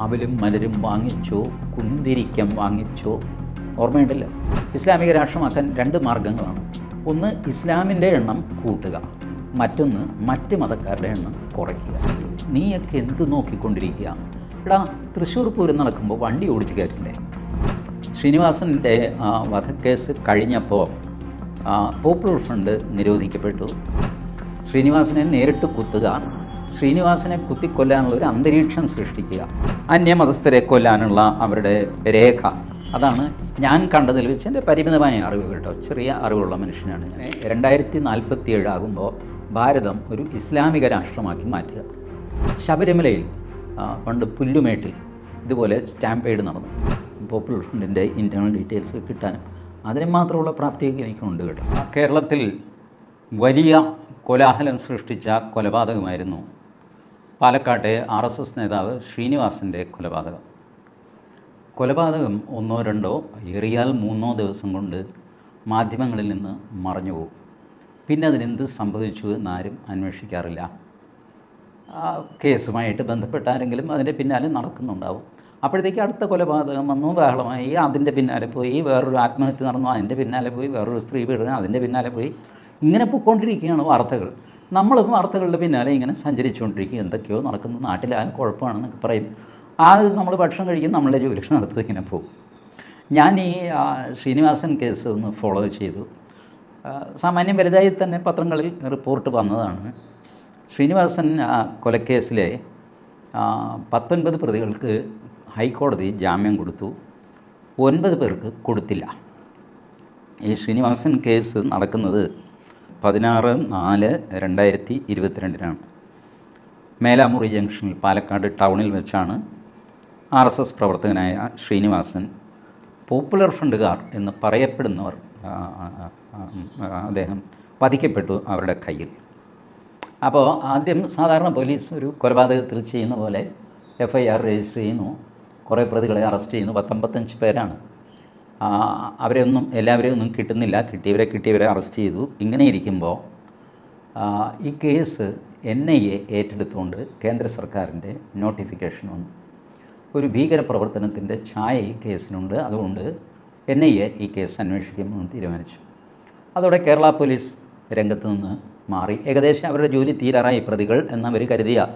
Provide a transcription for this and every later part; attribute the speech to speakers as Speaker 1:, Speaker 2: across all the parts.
Speaker 1: അവലും മലരും വാങ്ങിച്ചോ? കുന്തിരിക്കം വാങ്ങിച്ചോ? ഓർമ്മയുണ്ടല്ലോ. ഇസ്ലാമിക രാഷ്ട്രമാക്കാൻ രണ്ട് മാർഗങ്ങളാണ്. ഒന്ന് ഇസ്ലാമിന്റെ എണ്ണം കൂട്ടുക. മറ്റൊന്ന് മറ്റ് മതക്കാരുടെ എണ്ണം കുറയ്ക്കുക. നീയൊക്കെ എന്ത് നോക്കിക്കൊണ്ടിരിക്കുക? എടാ തൃശ്ശൂർ പൂരം നടക്കുമ്പോൾ വണ്ടി ഓടിച്ച് കയറ്റണ്ടേ? ശ്രീനിവാസന്റെ വധക്കേസ് കഴിഞ്ഞപ്പോൾ പോപ്പുലർ ഫ്രണ്ട് നിരോധിക്കപ്പെട്ടു. ശ്രീനിവാസനെ നേരിട്ട് കുത്തുക. ശ്രീനിവാസനെ കുത്തിക്കൊല്ലാനുള്ള ഒരു അന്തരീക്ഷം സൃഷ്ടിക്കുക അന്യമതസ്ഥരെ കൊല്ലാനുള്ള അവരുടെ രേഖ. അതാണ് ഞാൻ കണ്ടതിൽ വെച്ച് എന്റെ പരിമിതമായ അറിവ് കേട്ടോ. ചെറിയ അറിവുള്ള മനുഷ്യനാണ് ഞാൻ. രണ്ടായിരത്തി നാൽപ്പത്തി ഏഴാകുമ്പോൾ ഭാരതം ഒരു ഇസ്ലാമിക രാഷ്ട്രമാക്കി മാറ്റുക. ശബരിമലയിൽ പണ്ട് പുല്ലുമേട്ടിൽ ഇതുപോലെ സ്റ്റാമ്പേഡ് നടന്നു. പോപ്പുലർ ഫ്രണ്ടിന്റെ ഇന്റേർണൽ ഡീറ്റെയിൽസ് കിട്ടാനും അതിന് മാത്രമുള്ള പ്രാപ്തിയൊക്കെ എനിക്കുണ്ട് കേട്ടോ. കേരളത്തിൽ വലിയ കോലാഹലം സൃഷ്ടിച്ച കൊലപാതകമായിരുന്നു പാലക്കാട്ടെ ആർ എസ് എസ് നേതാവ് ശ്രീനിവാസിന്റെ കൊലപാതകം. കൊലപാതകം ഒന്നോ രണ്ടോ ഏറിയാൽ മൂന്നോ ദിവസം കൊണ്ട് മാധ്യമങ്ങളിൽ നിന്ന് മറഞ്ഞു പോകും. പിന്നെ അതിനെന്ത് സംഭവിച്ചു എന്നാരും അന്വേഷിക്കാറില്ല. കേസുമായിട്ട് ബന്ധപ്പെട്ട ആരെങ്കിലും അതിന്റെ പിന്നാലെ നടക്കുന്നുണ്ടാവും. അപ്പോഴത്തേക്ക് അടുത്ത കൊലപാതകം വന്നു ബഹളമായി. അതിന്റെ പിന്നാലെ പോയി വേറൊരു ആത്മഹത്യ നടന്നു അതിന്റെ പിന്നാലെ പോയി വേറൊരു സ്ത്രീ പീഡനം അതിന്റെ പിന്നാലെ പോയി. ഇങ്ങനെ പോയിക്കൊണ്ടിരിക്കുകയാണ് വാർത്തകൾ. നമ്മളും വാർത്തകളുടെ പിന്നാലെ ഇങ്ങനെ സഞ്ചരിച്ചുകൊണ്ടിരിക്കുക എന്തൊക്കെയോ നടക്കുന്നു. നാട്ടിലായാലും കുഴപ്പമാണെന്നൊക്കെ പറയും. ആ നമ്മൾ ഭക്ഷണം കഴിക്കും നമ്മളുടെ ജോലി നടത്തും ഇങ്ങനെ പോകും. ഞാൻ ഈ ശ്രീനിവാസൻ കേസ് ഒന്ന് ഫോളോ ചെയ്തു. സാമാന്യം വലുതായി തന്നെ പത്രങ്ങളിൽ റിപ്പോർട്ട് വന്നതാണ്. ശ്രീനിവാസൻ കൊലക്കേസിലെ പത്തൊൻപത് പ്രതികൾക്ക് ഹൈക്കോടതി ജാമ്യം കൊടുത്തു. ഒൻപത് പേർക്ക് കൊടുത്തില്ല. ഈ ശ്രീനിവാസൻ കേസ് നടക്കുന്നത് പതിനാറ് നാല് രണ്ടായിരത്തി ഇരുപത്തിരണ്ടിനാണ്. മേലാമുറി ജംഗ്ഷനിൽ പാലക്കാട് ടൗണിൽ വെച്ചാണ് ആർ എസ് എസ് പ്രവർത്തകനായ ശ്രീനിവാസൻ പോപ്പുലർ ഫണ്ടുകാർ എന്ന് പറയപ്പെടുന്നവർ അദ്ദേഹം വധിക്കപ്പെട്ടു അവരുടെ കയ്യിൽ. അപ്പോൾ ആദ്യം സാധാരണ പോലീസ് ഒരു കൊലപാതകത്തിൽ ചെയ്യുന്ന പോലെ എഫ് ഐ ആർ രജിസ്റ്റർ ചെയ്യുന്നു. കുറേ പ്രതികളെ അറസ്റ്റ് ചെയ്യുന്നു. പത്തൊമ്പത്തഞ്ച് പേരാണ്. അവരെ ഒന്നും എല്ലാവരെയും ഒന്നും കിട്ടുന്നില്ല. കിട്ടിയവരെ കിട്ടിയവരെ അറസ്റ്റ് ചെയ്തു. ഇങ്ങനെ ഇരിക്കുമ്പോൾ ഈ കേസ് എൻ ഐ എ ഏറ്റെടുത്തുകൊണ്ട് കേന്ദ്ര സർക്കാരിന്റെ നോട്ടിഫിക്കേഷൻ വന്നു. ഒരു ഭീകരപ്രവർത്തനത്തിന്റെ ഛായ ഈ കേസിനുണ്ട് അതുകൊണ്ട് എൻ ഐ എ ഈ കേസ് അന്വേഷിക്കുമെന്ന് തീരുമാനിച്ചു. അതോടെ കേരള പോലീസ് രംഗത്ത് നിന്ന് മാറി. ഏകദേശം അവരുടെ ജോലി തീരാറായി. പ്രതികൾ എന്നവർ കരുതിയ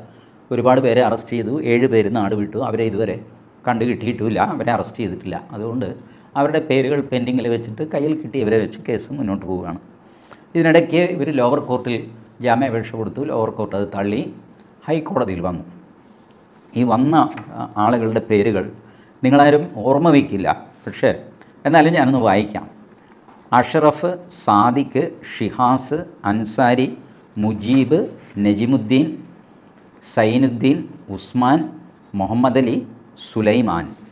Speaker 1: ഒരുപാട് പേരെ അറസ്റ്റ് ചെയ്തു. ഏഴ് പേര് നാട് വിട്ടു. അവരെ ഇതുവരെ കണ്ടു കിട്ടിയിട്ടുമില്ല അവരെ അറസ്റ്റ് ചെയ്തിട്ടില്ല. അതുകൊണ്ട് അവരുടെ പേരുകൾ പെൻഡിങ്ങിൽ വെച്ചിട്ട് കയ്യിൽ കിട്ടിയവരെ വെച്ച് കേസ് മുന്നോട്ട് പോവുകയാണ്. ഇതിനിടയ്ക്ക് ഇവർ ലോവർ കോർട്ടിൽ ജാമ്യാപേക്ഷ കൊടുത്തു. ലോവർ കോർട്ട് അത് തള്ളി. ഹൈക്കോടതിയിൽ വന്നു. ഈ വന്ന ആളുകളുടെ പേരുകൾ നിങ്ങളാരും ഓർമ്മ വയ്ക്കില്ല. പക്ഷേ എന്നാലും ഞാനൊന്ന് വായിക്കാം. അഷറഫ് സാദിഖ് ഷിഹാസ് അൻസാരി മുജീബ് നജിമുദ്ദീൻ സൈനുദ്ദീൻ ഉസ്മാൻ മുഹമ്മദ് അലി സുലൈമാൻ.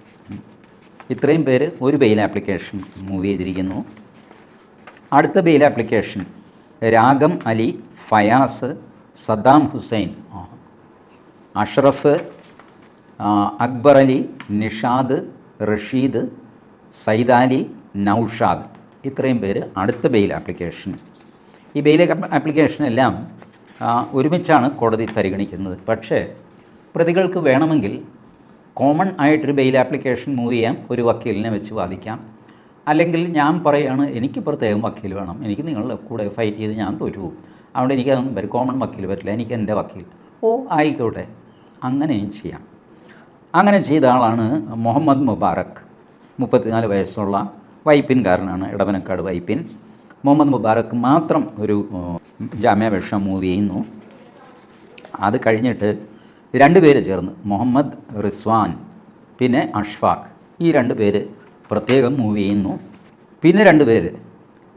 Speaker 1: ഇത്രയും പേര് ഒരു ബെയിൽ ആപ്ലിക്കേഷൻ മൂവ് ചെയ്തിരിക്കുന്നു. അടുത്ത ബെയിൽ ആപ്ലിക്കേഷൻ രാഗം അലി ഫയാസ് സദ്ദാം ഹുസൈൻ അഷ്റഫ് അക്ബർ അലി നിഷാദ് റഷീദ് സൈദാലി നൗഷാദ്. ഇത്രയും പേര് അടുത്ത ബെയിൽ ആപ്ലിക്കേഷൻ ഈ ബെയിൽ ആപ്ലിക്കേഷൻ എല്ലാം ആ, ഒരുമിച്ചാണ് കോടതി പരിഗണിക്കുന്നത്. പക്ഷേ പ്രതികൾക്ക് വേണമെങ്കിൽ കോമൺ ആയിട്ടൊരു ബെയിൽ ആപ്ലിക്കേഷൻ മൂവ് ചെയ്യാം ഒരു വക്കീലിനെ വെച്ച് വാദിക്കാം. അല്ലെങ്കിൽ ഞാൻ പറയുകയാണ് എനിക്ക് പ്രത്യേകം വക്കീൽ വേണം. എനിക്ക് നിങ്ങളുടെ കൂടെ ഫൈറ്റ് ചെയ്ത് ഞാൻ തോറ്റു പോകും അതുകൊണ്ട് എനിക്കതൊന്നും വരും കോമൺ വക്കീൽ പറ്റില്ല. എനിക്ക് എന്റെ വക്കീൽ. ഓ ആയിക്കോട്ടെ. അങ്ങനെയും ചെയ്യാം. അങ്ങനെ ചെയ്ത ആളാണ് മുഹമ്മദ് മുബാറക്. മുപ്പത്തിനാല് വയസ്സുള്ള വൈപ്പിൻകാരനാണ് ഇടവനക്കാട് വൈപ്പിൻ. മുഹമ്മദ് മുബാറക് മാത്രം ഒരു ജാമ്യാപേക്ഷ മൂവ് ചെയ്യുന്നു. അത് കഴിഞ്ഞിട്ട് രണ്ട് പേര് ചേർന്ന്. മുഹമ്മദ് റിസ്വാൻ പിന്നെ അഷ്ഫാഖ്. ഈ രണ്ട് പേര് പ്രത്യേകം മൂവ് ചെയ്യുന്നു. പിന്നെ രണ്ട് പേര്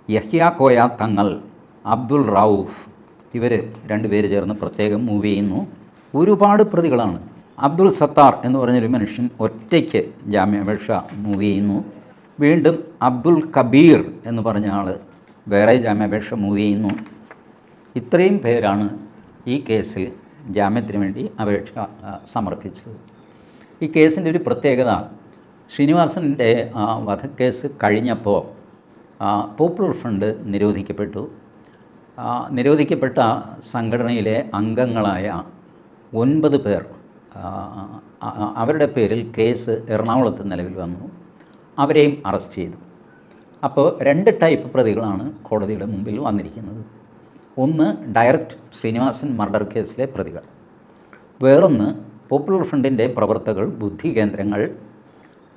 Speaker 1: യഹ്യ കോയ തങ്ങൾ അബ്ദുൾ റൌഫ്. ഇവർ രണ്ട് പേര് ചേർന്ന് പ്രത്യേകം മൂവ് ചെയ്യുന്നു. ഒരുപാട് പ്രതികളാണ്. അബ്ദുൾ സത്താർ എന്ന് പറഞ്ഞൊരു മനുഷ്യൻ ഒറ്റയ്ക്ക് ജാമ്യാപേക്ഷ മൂവ് ചെയ്യുന്നു. വീണ്ടും അബ്ദുൾ കബീർ എന്ന് പറഞ്ഞ ആൾ വേറെ ജാമ്യാപേക്ഷ മൂവ് ചെയ്യുന്നു. ഇത്രയും പേരാണ് ഈ കേസിൽ ജാമ്യത്തിന് വേണ്ടി അപേക്ഷ സമർപ്പിച്ചത്. ഈ കേസിന്റെ ഒരു പ്രത്യേകത ശ്രീനിവാസന്റെ വധക്കേസ് കഴിഞ്ഞപ്പോൾ പോപ്പുലർ ഫണ്ട് നിരോധിക്കപ്പെട്ടു. നിരോധിക്കപ്പെട്ട സംഘടനയിലെ അംഗങ്ങളായ ഒൻപത് പേർ അവരുടെ പേരിൽ കേസ് എറണാകുളത്ത് നിലവിൽ വന്നു. അവരെയും അറസ്റ്റ് ചെയ്തു. അപ്പോൾ രണ്ട് ടൈപ്പ് പ്രതികളാണ് കോടതിയുടെ മുമ്പിൽ വന്നിരിക്കുന്നത്. ഒന്ന് ഡയറക്റ്റ് ശ്രീനിവാസൻ മർഡർ കേസിലെ പ്രതികൾ. വേറൊന്ന് പോപ്പുലർ ഫ്രണ്ടിന്റെ പ്രവർത്തകർ ബുദ്ധി കേന്ദ്രങ്ങൾ.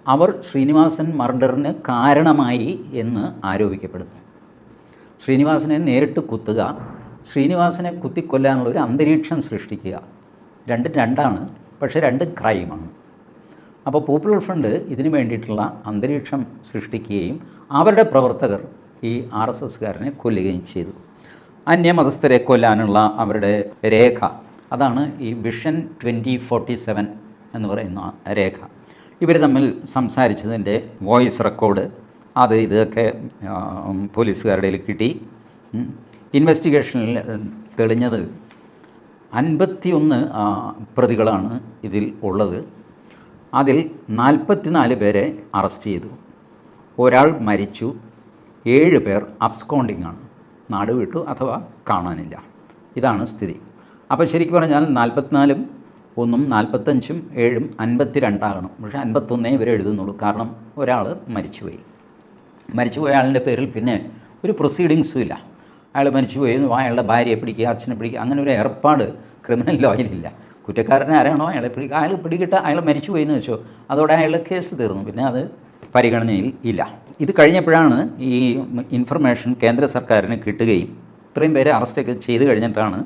Speaker 1: അവർ ശ്രീനിവാസൻ മർഡറിന് കാരണമായി എന്ന് ആരോപിക്കപ്പെടുന്നു. ശ്രീനിവാസനെ നേരിട്ട് കുത്തുക ശ്രീനിവാസനെ കുത്തിക്കൊല്ലാനുള്ള ഒരു അന്തരീക്ഷം സൃഷ്ടിക്കുക. രണ്ടും രണ്ടാണ് പക്ഷേ രണ്ടും ക്രൈമാണ്. അപ്പോൾ പോപ്പുലർ ഫ്രണ്ട് ഇതിനു വേണ്ടിയിട്ടുള്ള അന്തരീക്ഷം സൃഷ്ടിക്കുകയും അവരുടെ പ്രവർത്തകർ ഈ ആർ എസ് എസ്കാരനെ കൊല്ലുകയും ചെയ്തു. അന്യമതസ്ഥരെ കൊല്ലാനുള്ള അവരുടെ രേഖ. അതാണ് ഈ വിഷൻ ട്വന്റി ഫോർട്ടി സെവൻ എന്ന് പറയുന്ന രേഖ. ഇവർ തമ്മിൽ സംസാരിച്ചതിന്റെ വോയിസ് റെക്കോർഡ്. അത് ഇതൊക്കെ പോലീസുകാരുടെ കിട്ടി. ഇൻവെസ്റ്റിഗേഷനിൽ തെളിഞ്ഞത് അൻപത്തിയൊന്ന് പ്രതികളാണ് ഇതിൽ ഉള്ളത്. അതിൽ നാൽപ്പത്തിനാല് പേരെ അറസ്റ്റ് ചെയ്തു. ഒരാൾ മരിച്ചു. ഏഴ് പേർ അബ്സ്കോണ്ടിങ് ആണ്. നാട് വിട്ടു അഥവാ കാണാനില്ല. ഇതാണ് സ്ഥിതി. അപ്പോൾ ശരിക്കും പറഞ്ഞാൽ നാൽപ്പത്തിനാലും ഒന്നും നാൽപ്പത്തഞ്ചും ഏഴും അൻപത്തി രണ്ടാകണം പക്ഷേ അൻപത്തൊന്നേ ഇവരെ എഴുതുന്നുള്ളൂ. കാരണം ഒരാൾ മരിച്ചുപോയി. മരിച്ചുപോയ ആളിന്റെ പേരിൽ പിന്നെ ഒരു പ്രൊസീഡിങ്സും ഇല്ല. അയാൾ മരിച്ചുപോയി. അയാളുടെ ഭാര്യയെ പിടിക്കുക അച്ഛനെ പിടിക്കുക അങ്ങനെ ഒരു ഏർപ്പാട് ക്രിമിനൽ ലോയിലില്ല കുറ്റക്കാരനെ ആരാണോ അയാളെ പിടിക്കുക അയാൾ പിടികിട്ട അയാൾ മരിച്ചുപോയി എന്ന് വെച്ചോ. അതോടെ അയാളുടെ കേസ് തീർന്നു. പിന്നെ അത് പരിഗണനയിൽ ഇല്ല. ഇത് കഴിഞ്ഞപ്പോഴാണ് ഈ ഇൻഫർമേഷൻ കേന്ദ്ര സർക്കാരിന് കിട്ടുകയും ഇത്രയും പേരെ അറസ്റ്റൊക്കെ ചെയ്ത് കഴിഞ്ഞിട്ടാണ്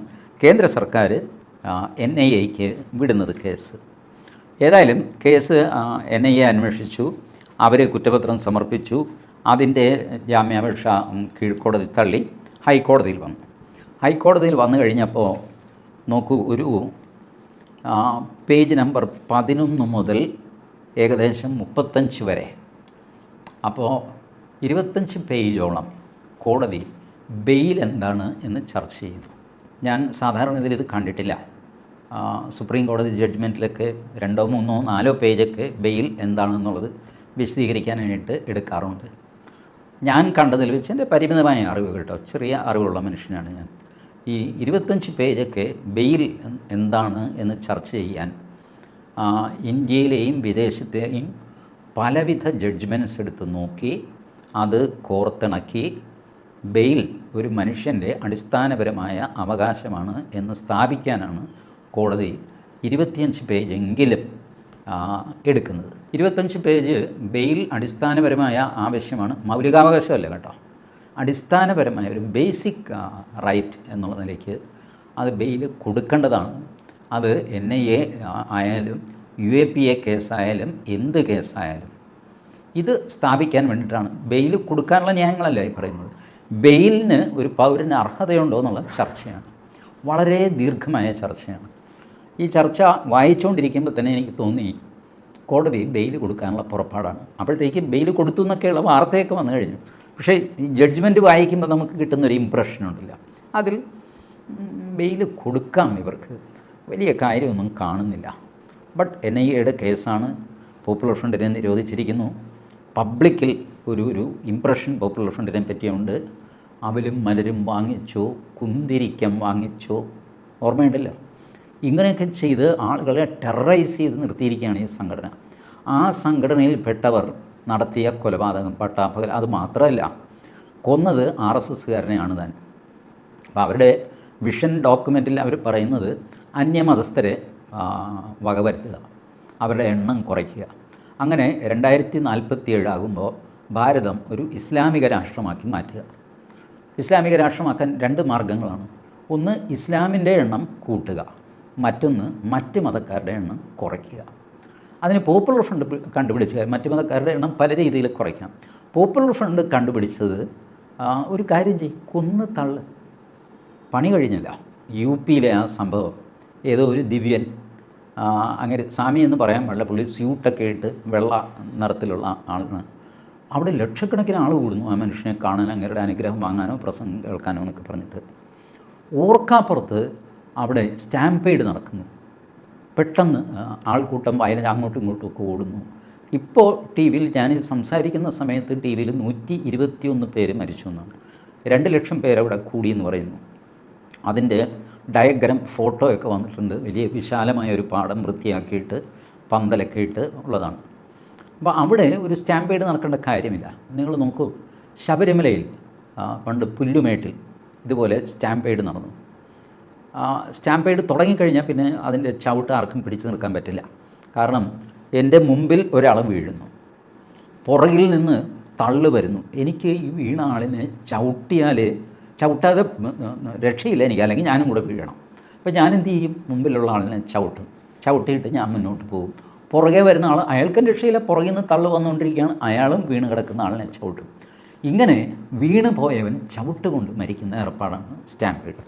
Speaker 1: കേന്ദ്ര സർക്കാർ എൻ ഐ എക്ക് വിടുന്നത് കേസ്. ഏതായാലും കേസ് എൻ ഐ എ അന്വേഷിച്ചു അവർ കുറ്റപത്രം സമർപ്പിച്ചു അതിന്റെ ജാമ്യാപേക്ഷ കീഴ്ക്കോടതി തള്ളി ഹൈക്കോടതിയിൽ വന്നു. ഹൈക്കോടതിയിൽ വന്നു കഴിഞ്ഞപ്പോൾ നോക്കൂ ഒരു പേജ് നമ്പർ പതിനൊന്ന് മുതൽ ഏകദേശം മുപ്പത്തഞ്ച് വരെ അപ്പോൾ ഇരുപത്തഞ്ച് പേജോളം കോടതി ബെയിൽ എന്താണ് എന്ന് ചർച്ച ചെയ്തു. ഞാൻ സാധാരണ ഇതിൽ ഇത് കണ്ടിട്ടില്ല. സുപ്രീം കോടതി ജഡ്ജ്മെന്റിലൊക്കെ രണ്ടോ മൂന്നോ നാലോ പേജൊക്കെ ബെയിൽ എന്താണെന്നുള്ളത് വിശദീകരിക്കാനായിട്ട് എടുക്കാറുണ്ട്. ഞാൻ കണ്ടതിൽ വെച്ച് എന്റെ പരിമിതമായ അറിവ് കേട്ടോ ചെറിയ അറിവുള്ള മനുഷ്യനാണ് ഞാൻ. ഈ ഇരുപത്തഞ്ച് പേജൊക്കെ ബെയിൽ എന്താണ് എന്ന് ചർച്ച ചെയ്യാൻ ഇന്ത്യയിലെയും വിദേശത്തെയും പലവിധ ജഡ്ജ്മെന്റ്സ് എടുത്ത് നോക്കി അത് കോർത്തിണക്കി ബെയിൽ ഒരു മനുഷ്യന്റെ അടിസ്ഥാനപരമായ അവകാശമാണ് എന്ന് സ്ഥാപിക്കാനാണ് കോടതി ഇരുപത്തിയഞ്ച് പേജെങ്കിലും ആ, എടുക്കുന്നത്. ഇരുപത്തഞ്ച് പേജ് ബെയിൽ അടിസ്ഥാനപരമായ ആവശ്യമാണ്. മൗലികാവകാശമല്ല കേട്ടോ? അടിസ്ഥാനപരമായ ഒരു ബേസിക് റൈറ്റ് എന്നുള്ള നിലയ്ക്ക് അത് ബെയിൽ കൊടുക്കേണ്ടതാണ്. അത് എൻ ഐ എ ആയാലും യു എ പി എ കേസായാലും എന്ത് കേസായാലും ഇത് സ്ഥാപിക്കാൻ വേണ്ടിയിട്ടാണ്. ബെയിൽ കൊടുക്കാനുള്ള ന്യായങ്ങളല്ല ഈ പറയുന്നത്. ബെയിലിന് ഒരു പൗരന് അർഹതയുണ്ടോ എന്നുള്ള ചർച്ചയാണ്. വളരെ ദീർഘമായ ചർച്ചയാണ്. ഈ ചർച്ച വായിച്ചുകൊണ്ടിരിക്കുമ്പോൾ തന്നെ എനിക്ക് തോന്നി കോടതി ബെയിൽ കൊടുക്കാനുള്ള പുറപ്പാടാണ്. അപ്പോഴത്തേക്ക് ബെയിൽ കൊടുത്തു എന്നൊക്കെയുള്ള വാർത്തയൊക്കെ വന്നു കഴിഞ്ഞു. പക്ഷേ ഈ ജഡ്ജ്മെന്റ് വായിക്കുമ്പോൾ നമുക്ക് കിട്ടുന്നൊരു ഇമ്പ്രഷൻ ഉണ്ടല്ല. അതിൽ ബെയിൽ കൊടുക്കാം ഇവർക്ക്. വലിയ കാര്യമൊന്നും കാണുന്നില്ല. ബട്ട് എൻ ഐ എയുടെ കേസാണ് പോപ്പുലർ ഫ്രണ്ടിനെ നിരോധിച്ചിരിക്കുന്നു. പബ്ലിക്കിൽ ഒരു ഒരു ഇംപ്രഷൻ പോപ്പുലർ ഫ്രണ്ടിനെ പറ്റിയുണ്ട്. അവലും മലരും വാങ്ങിച്ചോ കുന്തിരിക്കം വാങ്ങിച്ചോ ഓർമ്മയുണ്ടല്ലോ? ഇങ്ങനെയൊക്കെ ചെയ്ത് ആളുകളെ ടെററൈസ് ചെയ്ത് നിർത്തിയിരിക്കുകയാണ് ഈ സംഘടന. ആ സംഘടനയിൽപ്പെട്ടവർ നടത്തിയ കൊലപാതകം പട്ടാപ്പകൽ അത് മാത്രമല്ല കൊന്നത് ആർ എസ് എസ്സുകാരനെയാണ് താൻ. അപ്പോൾ അവരുടെ വിഷൻ ഡോക്യുമെന്റിൽ അവർ പറയുന്നത് അന്യമതസ്ഥരെ വകവരുത്തുക. അവരുടെ എണ്ണം കുറയ്ക്കുക. അങ്ങനെ രണ്ടായിരത്തി നാൽപ്പത്തി ഏഴാകുമ്പോൾ ഭാരതം ഒരു ഇസ്ലാമിക രാഷ്ട്രമാക്കി മാറ്റുക. ഇസ്ലാമിക രാഷ്ട്രമാക്കാൻ രണ്ട് മാർഗങ്ങളാണ്. ഒന്ന് ഇസ്ലാമിന്റെ എണ്ണം കൂട്ടുക. മറ്റൊന്ന് മറ്റ് മതക്കാരുടെ എണ്ണം കുറയ്ക്കുക. അതിന് പോപ്പുലർ ഫ്രണ്ട് കണ്ടുപിടിച്ച് കണ്ടുപിടിച്ച മറ്റ് മതക്കാരുടെ എണ്ണം പല രീതിയിൽ കുറയ്ക്കാം. പോപ്പുലർ ഫ്രണ്ട് കണ്ടുപിടിച്ചത് ഒരു കാര്യം ചെയ്യും. കൊന്ന് തള്ള്. പണി കഴിഞ്ഞില്ല. യു പിയിലെ ആ സംഭവം. ഏതോ ഒരു ദിവ്യൻ അങ്ങനെ സ്വാമി എന്ന് പറയാൻ പാടില്ല. പുള്ളി സ്യൂട്ടൊക്കെ ഇട്ട് വെള്ള നിറത്തിലുള്ള ആളാണ്. അവിടെ ലക്ഷക്കണക്കിന് ആൾ കൂടുന്നു ആ മനുഷ്യനെ കാണാൻ അങ്ങേരുടെ അനുഗ്രഹം വാങ്ങാനോ പ്രസംഗം കേൾക്കാനോ എന്നൊക്കെ പറഞ്ഞിട്ട്. ഓർക്കാപ്പുറത്ത് അവിടെ സ്റ്റാമ്പേഡ് നടക്കുന്നു. പെട്ടെന്ന് ആൾക്കൂട്ടം വയനാട് അങ്ങോട്ടും ഇങ്ങോട്ടും ഒക്കെ ഓടുന്നു. ഇപ്പോൾ ടി വിയിൽ ഞാൻ സംസാരിക്കുന്ന സമയത്ത് ടി വിയിൽ നൂറ്റി ഇരുപത്തിയൊന്ന് പേര് മരിച്ചു എന്നാണ്. രണ്ട് ലക്ഷം പേരവിടെ കൂടിയെന്ന് പറയുന്നു. അതിന്റെ ഡയഗ്രാം ഫോട്ടോ ഒക്കെ വന്നിട്ടുണ്ട്. വലിയ വിശാലമായ ഒരു പാടം വൃത്തിയാക്കിയിട്ട് പന്തലൊക്കെ ഇട്ട് ഉള്ളതാണ്. അപ്പോൾ അവിടെ ഒരു സ്റ്റാമ്പേഡ് നടക്കേണ്ട കാര്യമില്ല. നിങ്ങൾ നോക്കൂ ശബരിമലയിൽ പണ്ട് പുല്ലുമേട്ടിൽ ഇതുപോലെ സ്റ്റാമ്പേഡ് നടന്നു. സ്റ്റാമ്പേഡ് തുടങ്ങിക്കഴിഞ്ഞാൽ പിന്നെ അതിന്റെ ചവിട്ട് ആർക്കും പിടിച്ചു നിൽക്കാൻ പറ്റില്ല. കാരണം എന്റെ മുമ്പിൽ ഒരാൾ വീഴുന്നു. പുറകിൽ നിന്ന് തള്ളു വരുന്നു. എനിക്ക് ഈ വീണ ആളിനെ ചവിട്ടിയാൽ ചവിട്ടാതെ രക്ഷയില്ല എനിക്ക്. അല്ലെങ്കിൽ ഞാനും കൂടെ വീഴണം. അപ്പോൾ ഞാൻ എന്ത് ചെയ്യും? മുമ്പിലുള്ള ആളിനെ ചവിട്ടും. ചവിട്ടിയിട്ട് ഞാൻ മുന്നോട്ട് പോകും. പുറകെ വരുന്ന ആൾ അയാൾക്കും രക്ഷയില്ല. പുറകിൽ നിന്ന് തള്ളു വന്നുകൊണ്ടിരിക്കുകയാണ്. അയാളും വീണ് കിടക്കുന്ന ആളിനെ ചവിട്ടും. ഇങ്ങനെ വീണ് പോയവൻ ചവിട്ടുകൊണ്ട് മരിക്കുന്ന ഏർപ്പാടാണ് സ്റ്റാമ്പേഡ്.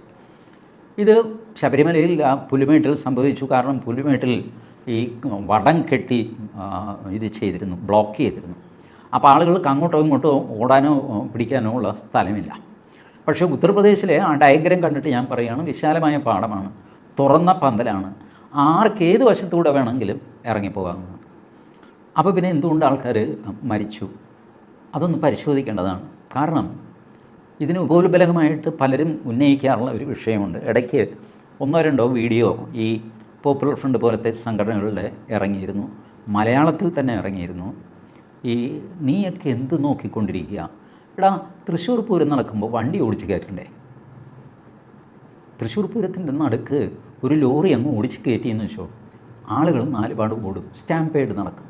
Speaker 1: ഇത് ശബരിമലയിൽ ആ പുലിമേട്ടിൽ സംഭവിച്ചു. കാരണം പുലിമേട്ടിൽ ഈ വടം കെട്ടി ഇത് ചെയ്തിരുന്നു. ബ്ലോക്ക് ചെയ്തിരുന്നു. അപ്പോൾ ആളുകൾക്ക് അങ്ങോട്ടോ ഇങ്ങോട്ടോ ഓടാനോ പിടിക്കാനോ ഉള്ള സ്ഥലമില്ല. പക്ഷേ ഉത്തർപ്രദേശിലെ ആ ഡയഗ്രം കണ്ടിട്ട് ഞാൻ പറയുകയാണ് വിശാലമായ പാടമാണ് തുറന്ന പന്തലാണ്. ആർക്ക് ഏത് വശത്തൂടെ വേണമെങ്കിലും ഇറങ്ങിപ്പോകാവുന്നതാണ്. അപ്പോൾ പിന്നെ എന്തുകൊണ്ട് ആൾക്കാർ മരിച്ചു? അതൊന്ന് പരിശോധിക്കേണ്ടതാണ്. കാരണം ഇതിന് ഉപോത്ബലകമായിട്ട് പലരും ഉന്നയിക്കാറുള്ള ഒരു വിഷയമുണ്ട്. ഇടയ്ക്ക് ഒന്നോ രണ്ടോ വീഡിയോ ഈ പോപ്പുലർ ഫ്രണ്ട് പോലത്തെ സംഘടനകളിൽ ഇറങ്ങിയിരുന്നു. മലയാളത്തിൽ തന്നെ ഇറങ്ങിയിരുന്നു. ഈ നീയൊക്കെ എന്ത് നോക്കിക്കൊണ്ടിരിക്കുക? എടാ തൃശ്ശൂർ പൂരം നടക്കുമ്പോൾ വണ്ടി ഓടിച്ച് കയറ്റണ്ടേ തൃശ്ശൂർ പൂരത്തിന്റെ നടുക്ക് ഒരു ലോറി അങ്ങ് ഓടിച്ച് കയറ്റിയെന്ന് വെച്ചോ. ആളുകൾ നാലുപാട് ഓടും. സ്റ്റാമ്പേഡ് നടക്കും.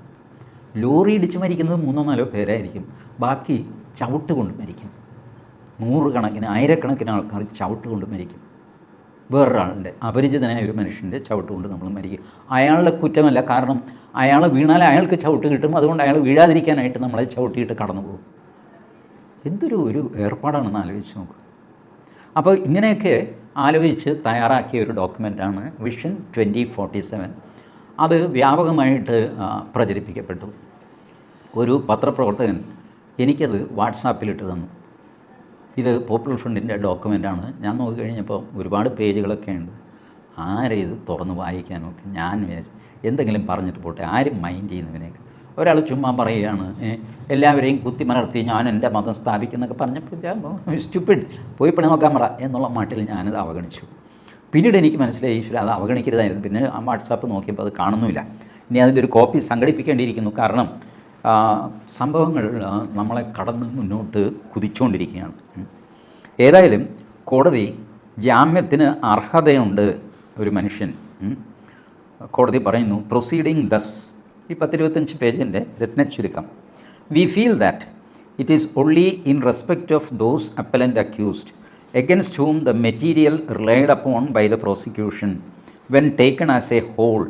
Speaker 1: ലോറി ഇടിച്ച് മരിക്കുന്നത് മൂന്നോ നാലോ പേരായിരിക്കും. ബാക്കി ചവിട്ട് കൊണ്ട് മരിക്കും. നൂറുകണക്കിന് ആയിരക്കണക്കിന് ആൾക്കാർ ചവിട്ട് കൊണ്ട് മരിക്കും. വേറൊരാളുടെ അപരിചിതനായ ഒരു മനുഷ്യന്റെ ചവിട്ട് കൊണ്ട് നമ്മൾ മരിക്കും. അയാളുടെ കുറ്റമല്ല കാരണം അയാൾ വീണാൽ അയാൾക്ക് ചവിട്ട് കിട്ടും. അതുകൊണ്ട് അയാൾ വീഴാതിരിക്കാനായിട്ട് നമ്മളെ ചവിട്ടിയിട്ട് കടന്നു പോകും എന്തൊരു ഒരു ഏർപ്പാടാണെന്ന് ആലോചിച്ച് നോക്കുക അപ്പോൾ ഇങ്ങനെയൊക്കെ ആലോചിച്ച് തയ്യാറാക്കിയ ഒരു ഡോക്യുമെന്റാണ് വിഷൻ ട്വന്റി ഫോർട്ടി സെവൻ അത് വ്യാപകമായിട്ട് പ്രചരിപ്പിക്കപ്പെട്ടു. ഒരു പത്രപ്രവർത്തകൻ എനിക്കത് വാട്സാപ്പിലിട്ട് തന്നു. ഇത് പോപ്പുലർ ഫ്രണ്ടിന്റെ ഡോക്യുമെന്റാണ് ഞാൻ നോക്കിക്കഴിഞ്ഞപ്പോൾ ഒരുപാട് പേജുകളൊക്കെ ഉണ്ട്. ആരെ ഇത് തുറന്ന് വായിക്കാനൊക്കെ ഞാൻ എന്തെങ്കിലും പറഞ്ഞിട്ട് പോട്ടെ ആരും മൈൻഡ് ചെയ്യുന്നവനെയൊക്കെ. ഒരാൾ ചുമ്മാ പറയുകയാണ് എല്ലാവരെയും എല്ലാവരെയും കുത്തിമലർത്തി ഞാൻ എന്റെ മതം സ്ഥാപിക്കുന്നൊക്കെ പറഞ്ഞപ്പോൾ സ്റ്റുപ്പിഡ് പോയി പണി നോക്കാൻ പറ. എന്നുള്ള മട്ടിൽ ഞാനത് അവഗണിച്ചു. പിന്നീട് എനിക്ക് മനസ്സിലായി ഈശ്വര അത് അവഗണിക്കരുതായിരുന്നു. പിന്നെ ആ വാട്സാപ്പ് നോക്കിയപ്പോൾ അത് കാണുന്നുമില്ല. ഇനി അതിന്റെ ഒരു കോപ്പി സംഘടിപ്പിക്കേണ്ടിയിരിക്കുന്നു. കാരണം സംഭവങ്ങൾ നമ്മളെ കടന്ന് മുന്നോട്ട് കുതിച്ചുകൊണ്ടിരിക്കുകയാണ്. ഏതായാലും കോടതി ജാമ്യത്തിന് അർഹതയുണ്ട് ഒരു മനുഷ്യൻ. കോടതി പറയുന്നു പ്രൊസീഡിങ് ദസ് ഈ പത്തിരുപത്തഞ്ച് പേജിന്റെ രത്ന ചുരുക്കം. We feel that it is only in respect of those appellant accused against whom the material relied upon by the prosecution when taken as a whole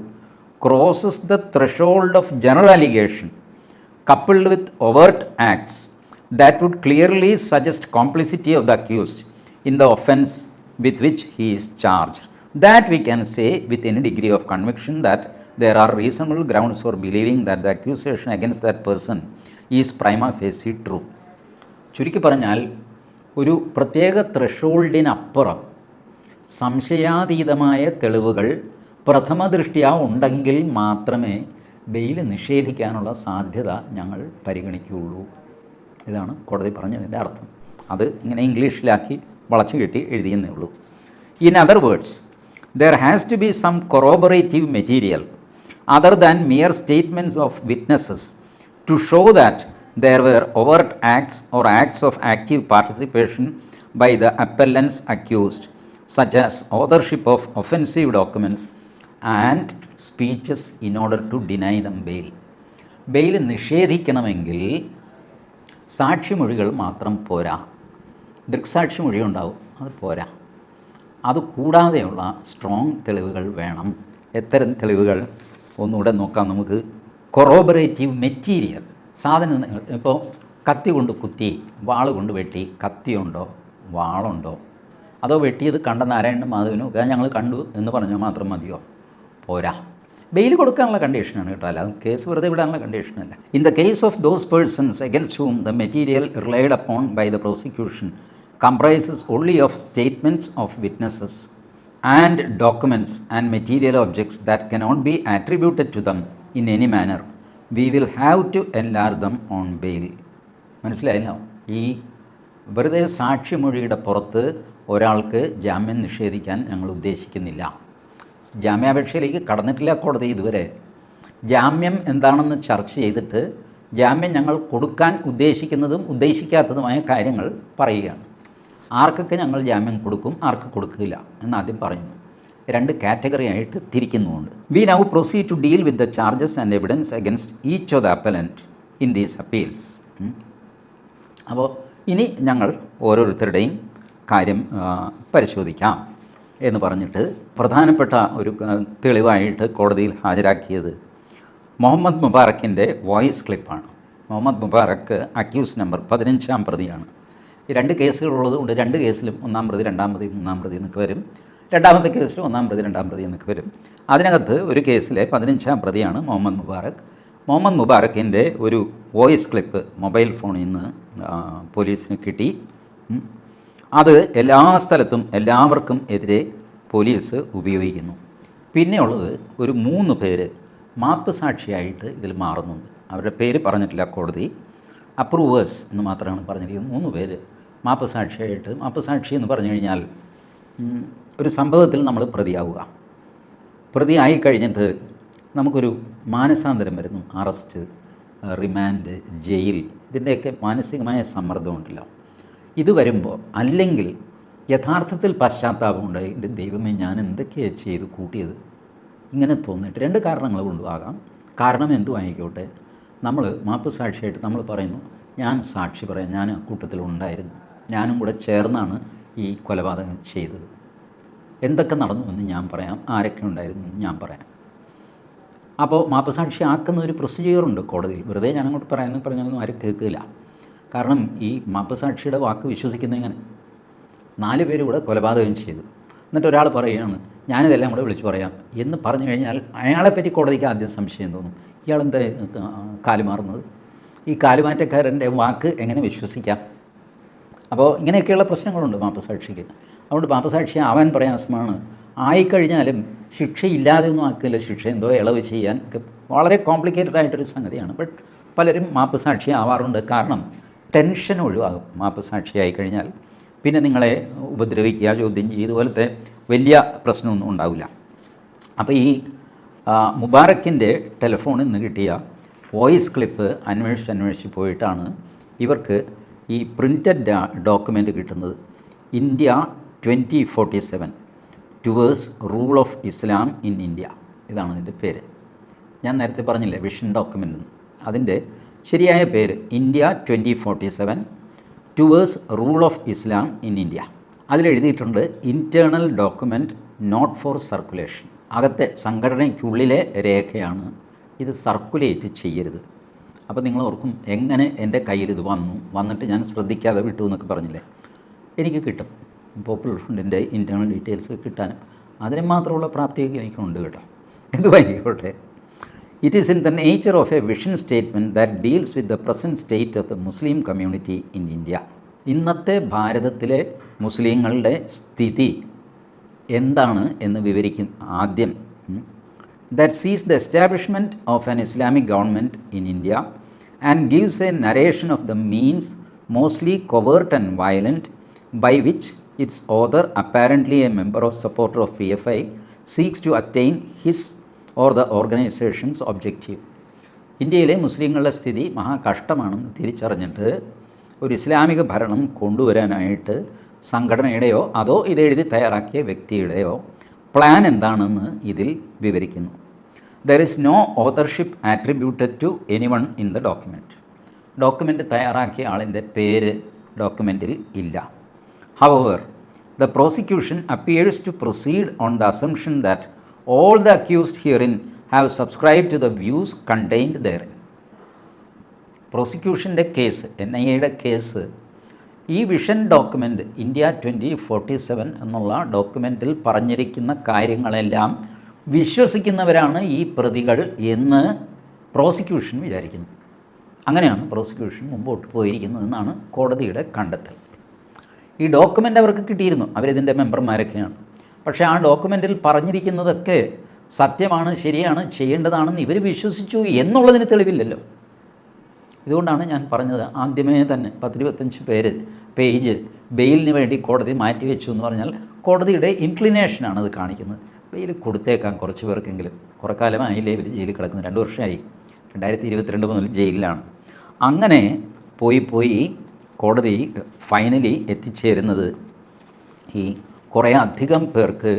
Speaker 1: crosses the threshold of general allegation coupled with overt acts that would clearly suggest complicity of the accused in the offence with which he is charge that we can say with any degree of conviction that there are reasonable grounds for believing that the accusation against that person is prima facie true. ചുരുക്കി പറഞ്ഞാൽ ഒരു പ്രത്യേക ത്രഷോൾഡിനപ്പുറം സംശയാതീതമായ തെളിവുകൾ പ്രഥമ ദൃഷ്ടിയ ഉണ്ടെങ്കിൽ മാത്രമേ bail നിഷേധിക്കാനുള്ള സാധ്യത ഞങ്ങൾ പരിഗണിക്കുകയുള്ളൂ. ഇതാണ് കോടതി പറഞ്ഞതിന്റെ അർത്ഥം. അത് ഇങ്ങനെ ഇംഗ്ലീഷിലാക്കി വളച്ചു കെട്ടി എഴുതിയെന്നേ ഉള്ളൂ. In other words there has to be some corroborative material other than mere statements of witnesses to show that there were overt acts or acts of active participation by the appellants accused, such as authorship of offensive documents and speeches in order to deny them bail. Bail നിഷേധിക്കണമെങ്കിൽ സാക്ഷിമൊഴികൾ മാത്രം പോരാ ദൃക്സാക്ഷിമൊഴി ഉണ്ടാവും അത് പോരാ അത് കൂടാതെയുള്ള strong തെളിവുകൾ വേണം എത്തരം തെളിവുകൾ ഒന്നുകൂടെ നോക്കാം നമുക്ക്. കൊറോബറേറ്റീവ് മെറ്റീരിയൽ സാധനം ഇപ്പോൾ കത്തി കൊണ്ട് കുത്തി വാൾ കൊണ്ട് വെട്ടി കത്തിയുണ്ടോ വാളുണ്ടോ അതോ വെട്ടിയത് കണ്ട നാരായണൻ മാധവനും ഒക്കെ ഞങ്ങൾ കണ്ടു എന്ന് പറഞ്ഞാൽ മാത്രം മതിയോ? പോരാ. ബെയിൽ കൊടുക്കാനുള്ള കണ്ടീഷനാണ് കേട്ടോ. അല്ല കേസ് വെറുതെ വിടാനുള്ള കണ്ടീഷനല്ല in the case of those persons against whom the material relied upon by the prosecution comprises only of statements of witnesses. And documents and material objects that cannot be attributed to them in any manner, we will have to enlarge them on bail മനസ്സിലായല്ലോ? ഈ വെറുതെ സാക്ഷിമൊഴിയുടെ പുറത്ത് ഒരാൾക്ക് ജാമ്യം നിഷേധിക്കാൻ ഞങ്ങൾ ഉദ്ദേശിക്കുന്നില്ല. ജാമ്യാപേക്ഷയിലേക്ക് കടന്നിട്ടില്ല കോടതി ഇതുവരെ. ജാമ്യം എന്താണെന്ന് ചർച്ച ചെയ്തിട്ട് ജാമ്യം ഞങ്ങൾ കൊടുക്കാൻ ഉദ്ദേശിക്കുന്നതും ഉദ്ദേശിക്കാത്തതുമായ കാര്യങ്ങൾ പറയുകയാണ്. ആർക്കൊക്കെ ഞങ്ങൾ ജാമ്യം കൊടുക്കും ആർക്ക് കൊടുക്കില്ല എന്ന് ആദ്യം പറയുന്നു. രണ്ട് കാറ്റഗറി ആയിട്ട് തിരിക്കുന്നുമുണ്ട്. We now proceed to deal with the charges and evidence against each of the appellant in these appeals അപ്പോൾ ഇനി ഞങ്ങൾ ഓരോരുത്തരുടെയും കാര്യം പരിശോധിക്കാം എന്ന് പറഞ്ഞിട്ട് പ്രധാനപ്പെട്ട ഒരു തെളിവായിട്ട് കോടതിയിൽ ഹാജരാക്കിയത് മുഹമ്മദ് മുബാറക്കിന്റെ വോയിസ് ക്ലിപ്പാണ്. മുഹമ്മദ് മുബാറക്ക് അക്യൂസ് നമ്പർ പതിനഞ്ചാം പ്രതിയാണ്. ഈ രണ്ട് കേസുകളുള്ളത് കൊണ്ട് രണ്ട് കേസിലും ഒന്നാം പ്രതി രണ്ടാം പ്രതി മൂന്നാം പ്രതി എന്നൊക്കെ വരും. രണ്ടാമത്തെ കേസിൽ ഒന്നാം പ്രതി രണ്ടാം പ്രതി എന്നൊക്കെ വരും. അതിനകത്ത് ഒരു കേസിലെ പതിനഞ്ചാം പ്രതിയാണ് മുഹമ്മദ് മുബാറക്. മുഹമ്മദ് മുബാറക്കിന്റെ ഒരു വോയിസ് ക്ലിപ്പ് മൊബൈൽ ഫോണിൽ നിന്ന് പോലീസിന് കിട്ടി. അത് എല്ലാ സ്ഥലത്തും എല്ലാവർക്കും എതിരെ പോലീസ് ഉപയോഗിക്കുന്നു. പിന്നെയുള്ളത് ഒരു മൂന്ന് പേര് മാപ്പ് സാക്ഷിയായിട്ട് ഇതിൽ മാറുന്നുണ്ട്. അവരുടെ പേര് പറഞ്ഞിട്ടില്ല കോടതി. അപ്രൂവേഴ്സ് എന്ന് മാത്രമാണ് പറഞ്ഞിരിക്കുന്നത്. മൂന്ന് പേര് മാപ്പ് സാക്ഷിയായിട്ട് മാപ്പ് സാക്ഷി എന്ന് പറഞ്ഞു കഴിഞ്ഞാൽ ഒരു സംഭവത്തിൽ നമ്മൾ പ്രതിയാവുക. പ്രതിയായി കഴിഞ്ഞിട്ട് നമുക്കൊരു മാനസാന്തരം വരുന്നു. അറസ്റ്റ് റിമാൻഡ് ജയിൽ ഇതിന്റെയൊക്കെ മാനസികമായ സമ്മർദ്ദമുണ്ടല്ലോ ഇത് വരുമ്പോൾ അല്ലെങ്കിൽ യഥാർത്ഥത്തിൽ പശ്ചാത്താപമുണ്ട് എന്റെ ദൈവമേ ഞാൻ എന്തൊക്കെയാണ് ചെയ്ത് കൂട്ടിയത്? ഇങ്ങനെ തോന്നിയിട്ട് രണ്ട് കാരണങ്ങൾ കൊണ്ടുപോകാം കാരണം എന്തും ആയിക്കോട്ടെ നമ്മൾ മാപ്പ് സാക്ഷിയായിട്ട് നമ്മൾ പറയുന്നു ഞാൻ സാക്ഷി പറയാം ഞാൻ കൂട്ടത്തിൽ ഉണ്ടായിരുന്നു. ഞാനും കൂടെ ചേർന്നാണ് ഈ കൊലപാതകം ചെയ്തത്. എന്തൊക്കെ നടന്നു എന്ന് ഞാൻ പറയാം. ആരൊക്കെ ഉണ്ടായിരുന്നു എന്ന് ഞാൻ പറയാം. അപ്പോൾ മാപ്പസാക്ഷി ആക്കുന്ന ഒരു പ്രൊസീജിയറുണ്ട് കോടതിയിൽ. വെറുതെ ഞാൻ അങ്ങോട്ട് പറയാമെന്ന് പറഞ്ഞാലൊന്നും ആരും കേൾക്കില്ല. കാരണം ഈ മാപ്പസാക്ഷിയുടെ വാക്ക് വിശ്വസിക്കുന്ന ഇങ്ങനെ. നാല് പേര് കൂടെ കൊലപാതകം ചെയ്തു. എന്നിട്ട് ഒരാൾ പറയുകയാണ് ഞാനിതെല്ലാം കൂടെ വിളിച്ചു പറയാം. എന്ന് പറഞ്ഞു കഴിഞ്ഞാൽ അയാളെപ്പറ്റി കോടതിക്ക് ആദ്യം സംശയം തോന്നും. ഇയാളെന്താ കാലുമാറുന്നത് ഈ കാലുമാറ്റക്കാരന്റെ വാക്ക് എങ്ങനെ വിശ്വസിക്കാം? അപ്പോൾ ഇങ്ങനെയൊക്കെയുള്ള പ്രശ്നങ്ങളുണ്ട് പാപ്പസാക്ഷിക്ക് അതുകൊണ്ട് പാപ്പസാക്ഷി ആവാൻ പ്രയാസമാണ് ആയിക്കഴിഞ്ഞാലും ശിക്ഷയില്ലാതെ ഒന്നും ആക്കില്ല ശിക്ഷ. എന്തോ ഇളവ് ചെയ്യാൻ ഒക്കെ വളരെ കോംപ്ലിക്കേറ്റഡ് ആയിട്ടൊരു സംഗതിയാണ്. ബട്ട് പലരും മാപ്പസാക്ഷി ആവാറുണ്ട്. കാരണം ടെൻഷൻ ഒഴിവാകും മാപ്പസാക്ഷിയായി കഴിഞ്ഞാൽ പിന്നെ നിങ്ങളെ ഉപദ്രവിക്കുക ചോദ്യം ചെയ്യുക ഇതുപോലത്തെ വലിയ പ്രശ്നമൊന്നും ഉണ്ടാവില്ല. അപ്പോൾ ഈ മുബാറക്കിന്റെ ടെലിഫോണിൽ നിന്ന് കിട്ടിയ വോയിസ് ക്ലിപ്പ് അന്വേഷിച്ച് അന്വേഷിച്ച് പോയിട്ടാണ് ഇവർക്ക് ഈ പ്രിന്റഡ് ഡോക്യുമെന്റ് കിട്ടുന്നത് India twenty forty seven towards rule of Islam in India ഇതാണ് ഇതിന്റെ പേര്. ഞാൻ നേരത്തെ പറഞ്ഞില്ലേ വിഷൻ ഡോക്യുമെന്റ് അതിന്റെ ശരിയായ പേര് India twenty forty seven towards rule of Islam in India അതിലെഴുതിയിട്ടുണ്ട് internal document not for circulation അകത്തെ സംഘടനയ്ക്കുള്ളിലെ രേഖയാണ്. ഇത് സർക്കുലേറ്റ് ചെയ്യരുത്. അപ്പോൾ നിങ്ങൾ ഓർക്കും എങ്ങനെ എന്റെ കയ്യിൽ ഇത് വന്നു? വന്നിട്ട് ഞാൻ ശ്രദ്ധിക്കാതെ വിട്ടു എന്നൊക്കെ പറഞ്ഞില്ലേ? എനിക്ക് കിട്ടും. പോപ്പുലർ ഫണ്ടിന്റെ ഇന്റേർണൽ ഡീറ്റെയിൽസ് കിട്ടാനും അതിന് മാത്രമുള്ള പ്രാപ്തിയൊക്കെ എനിക്കുണ്ട് കേട്ടോ. എന്തുവായിക്കോട്ടെ it is in the nature of a vision statement that deals with the present state of the Muslim community in India ഇന്നത്തെ ഭാരതത്തിലെ മുസ്ലിങ്ങളുടെ സ്ഥിതി എന്താണ് എന്ന് വിവരിക്കും ആദ്യം. That sees the establishment of an Islamic government in India and gives a narration of the means mostly covert and violent by which its author, apparently a member or supporter of PFI, seeks to attain his or the organization's objective. ഇന്ത്യയിലെ മുസ്ലിങ്ങളുടെ സ്ഥിതി മഹാകഷ്ടമാണെന്ന് തിരിച്ചറിഞ്ഞിട്ട് ഒരു ഇസ്ലാമിക ഭരണം കൊണ്ടുവരാനായിട്ട് സംഘടനയുടെയോ അതോ ഇതെഴുതി തയ്യാറാക്കിയ വ്യക്തിയുടെയോ plan എന്താണെന്ന് ഇതിൽ വിവരിക്കുന്നു there is no authorship attributed to any one in the document document തയ്യാറാക്കിയ ആളിന്റെ പേര് ഡോക്യുമെന്റിൽ ഇല്ല. However, the prosecution appears to proceed on the assumption that all the accused herein have subscribe to the views contained therein പ്രോസിക്യൂഷന്റെ case N I എയുടെ case ഈ vision document India twenty forty seven എന്നുള്ള ഡോക്യുമെന്റിൽ പറഞ്ഞിരിക്കുന്ന കാര്യങ്ങളെല്ലാം വിശ്വസിക്കുന്നവരാണ് ഈ പ്രതികൾ എന്ന് പ്രോസിക്യൂഷൻ വിചാരിക്കുന്നു. അങ്ങനെയാണ് പ്രോസിക്യൂഷൻ മുമ്പോട്ട് പോയിരിക്കുന്നതെന്നാണ് കോടതിയുടെ കണ്ടെത്തൽ. ഈ ഡോക്യുമെന്റ് അവർക്ക് കിട്ടിയിരുന്നു. അവരിതിന്റെ മെമ്പർമാരൊക്കെയാണ്. പക്ഷേ ആ ഡോക്യുമെന്റിൽ പറഞ്ഞിരിക്കുന്നതൊക്കെ സത്യമാണ് ശരിയാണ് ചെയ്യേണ്ടതാണെന്ന് ഇവർ വിശ്വസിച്ചു എന്നുള്ളതിന് തെളിവില്ലല്ലോ. ഇതുകൊണ്ടാണ് ഞാൻ പറഞ്ഞത് ആദ്യമേ തന്നെ പത്തിരുപത്തഞ്ച് പേര് പേജ് ബെയിലിന് വേണ്ടി കോടതി മാറ്റിവെച്ചു എന്ന് പറഞ്ഞാൽ കോടതിയുടെ ഇൻക്ലിനേഷനാണ് അത് കാണിക്കുന്നത്. ബെയിൽ കൊടുത്തേക്കാം കുറച്ച് പേർക്കെങ്കിലും. കുറേ കാലമായില്ലേ ഇവർ ജയിലിൽ കിടക്കുന്നു. രണ്ട് വർഷമായി. രണ്ടായിരത്തി ഇരുപത്തിരണ്ട് മുതൽ ജയിലിലാണ്. അങ്ങനെ പോയി പോയി കോടതി ഫൈനലി എത്തിച്ചേരുന്നത് ഈ കുറേ അധികം പേർക്ക്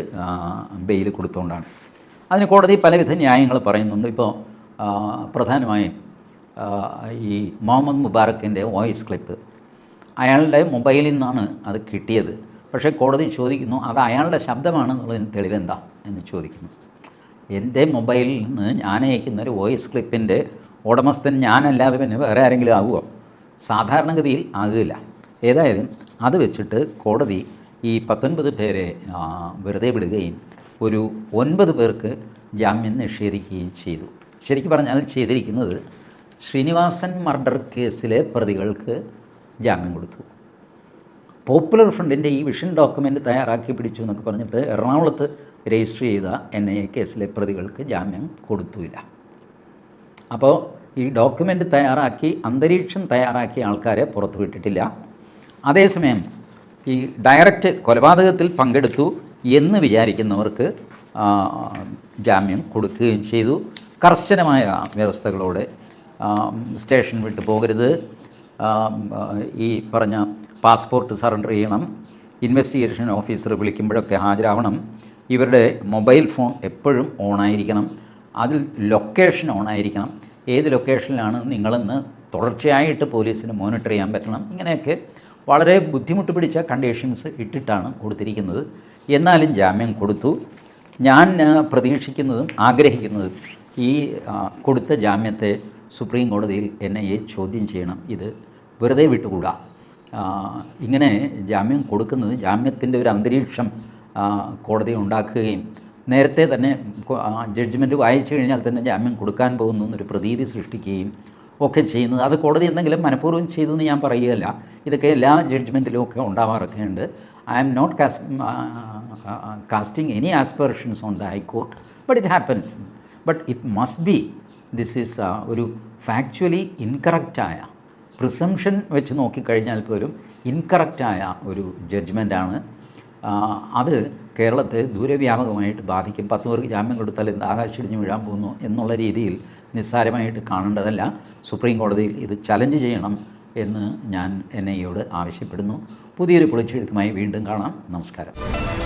Speaker 1: ബെയിൽ കൊടുത്തുകൊണ്ടാണ് അതിന് കോടതി പലവിധ ന്യായങ്ങൾ പറയുന്നുണ്ട്. ഇപ്പോൾ പ്രധാനമായും ഈ മുഹമ്മദ് മുബാറക്കിന്റെ വോയിസ് ക്ലിപ്പ്. അയാളുടെ മൊബൈലിൽ നിന്നാണ് അത് കിട്ടിയത്. പക്ഷേ കോടതി ചോദിക്കുന്നു അത് അയാളുടെ ശബ്ദമാണെന്നുള്ളതിന് തെളിവെന്താ? എന്ന് ചോദിക്കുന്നു. എന്റെ മൊബൈലിൽ നിന്ന് ഞാൻ അയക്കുന്ന ഒരു വോയിസ് ക്ലിപ്പിന്റെ ഉടമസ്ഥൻ ഞാനല്ലാതെ പിന്നെ വേറെ ആരെങ്കിലും ആകുമോ സാധാരണഗതിയിൽ ആകില്ല. ഏതായാലും അത് വെച്ചിട്ട് കോടതി ഈ പത്തൊൻപത് പേരെ വെറുതെ വിടുകയും ഒരു ഒൻപത് പേർക്ക് ജാമ്യം നിഷേധിക്കുകയും ചെയ്തു. ശരിക്കും പറഞ്ഞാൽ ചെയ്തിരിക്കുന്നത് ശ്രീനിവാസൻ മർഡർ കേസിലെ പ്രതികൾക്ക് ജാമ്യം കൊടുത്തു. പോപ്പുലർ ഫ്രണ്ടിന്റെ ഈ വിഷൻ ഡോക്യുമെന്റ് തയ്യാറാക്കി പിടിച്ചു എന്നൊക്കെ പറഞ്ഞിട്ട് എറണാകുളത്ത് രജിസ്റ്റർ ചെയ്ത എൻ ഐ എ കേസിലെ പ്രതികൾക്ക് ജാമ്യം കൊടുത്തുമില്ല അപ്പോൾ ഈ ഡോക്യുമെന്റ് തയ്യാറാക്കി അന്തരീക്ഷം തയ്യാറാക്കിയ ആൾക്കാരെ പുറത്തു വിട്ടിട്ടില്ല അതേസമയം ഈ ഡയറക്റ്റ് കൊലപാതകത്തിൽ പങ്കെടുത്തു എന്ന് വിചാരിക്കുന്നവർക്ക് ജാമ്യം കൊടുക്കുകയും ചെയ്തു. കർശനമായ വ്യവസ്ഥകളോടെ സ്റ്റേഷൻ വിട്ടു പോകരുത്. ഈ പറഞ്ഞ പാസ്പോർട്ട് സറണ്ടർ ചെയ്യണം. ഇൻവെസ്റ്റിഗേഷൻ ഓഫീസർ വിളിക്കുമ്പോഴൊക്കെ ഹാജരാവണം. ഇവരുടെ മൊബൈൽ ഫോൺ എപ്പോഴും ഓണായിരിക്കണം. അതിൽ ലൊക്കേഷൻ ഓണായിരിക്കണം. ഏത് ലൊക്കേഷനിലാണ് നിങ്ങളെന്ന് തുടർച്ചയായിട്ട് പോലീസിന് മോണിറ്റർ ചെയ്യാൻ പറ്റണം. ഇങ്ങനെയൊക്കെ വളരെ ബുദ്ധിമുട്ട് പിടിച്ച കണ്ടീഷൻസ് ഇട്ടിട്ടാണ് കൊടുത്തിരിക്കുന്നത്. എന്നാലും ജാമ്യം കൊടുത്തു. ഞാൻ പ്രതീക്ഷിക്കുന്നതും ആഗ്രഹിക്കുന്നതും ഈ കൊടുത്ത ജാമ്യത്തെ സുപ്രീം കോടതിയിൽ എൻ ഐ എ ചോദ്യം ചെയ്യണം. ഇത് വെറുതെ വിട്ടുകൂടാ. ഇങ്ങനെ ജാമ്യം കൊടുക്കുന്നത് ജാമ്യത്തിന്റെ ഒരു അന്തരീക്ഷം കോടതി ഉണ്ടാക്കുകയും നേരത്തെ തന്നെ ജഡ്ജ്മെന്റ് വായിച്ചു കഴിഞ്ഞാൽ തന്നെ ജാമ്യം കൊടുക്കാൻ പോകുന്നു എന്നൊരു പ്രതീതി സൃഷ്ടിക്കുകയും ഒക്കെ ചെയ്യുന്നത്. അത് കോടതി എന്തെങ്കിലും മനഃപൂർവം ചെയ്തു എന്ന് ഞാൻ പറയുകയല്ല. ഇതൊക്കെ എല്ലാ ജഡ്ജ്മെന്റിലും ഒക്കെ ഉണ്ടാവാറൊക്കെ ഉണ്ട് I am not cast casting any aspirations on the high court but it happens but it must be this is ഒരു ഫാക്ച്വലി ഇൻകറക്റ്റായ പ്രിസംഷൻ വെച്ച് നോക്കിക്കഴിഞ്ഞാൽ പോലും ഇൻകറക്റ്റായ ഒരു ജഡ്ജ്മെന്റാണ് അത് കേരളത്തെ ദൂരവ്യാപകമായിട്ട് ബാധിക്കും. പത്ത് പേർക്ക് ജാമ്യം കൊടുത്താൽ എന്ത് ആകാശിടിഞ്ഞ് വീഴാൻ പോകുന്നു എന്നുള്ള രീതിയിൽ നിസ്സാരമായിട്ട് കാണേണ്ടതല്ല. സുപ്രീം കോടതിയിൽ ഇത് ചലഞ്ച് ചെയ്യണം എന്ന് ഞാൻ എൻ ഐയോട് ആവശ്യപ്പെടുന്നു. പുതിയൊരു പൊളിച്ചെഴുത്തുമായി വീണ്ടും കാണാം. നമസ്കാരം.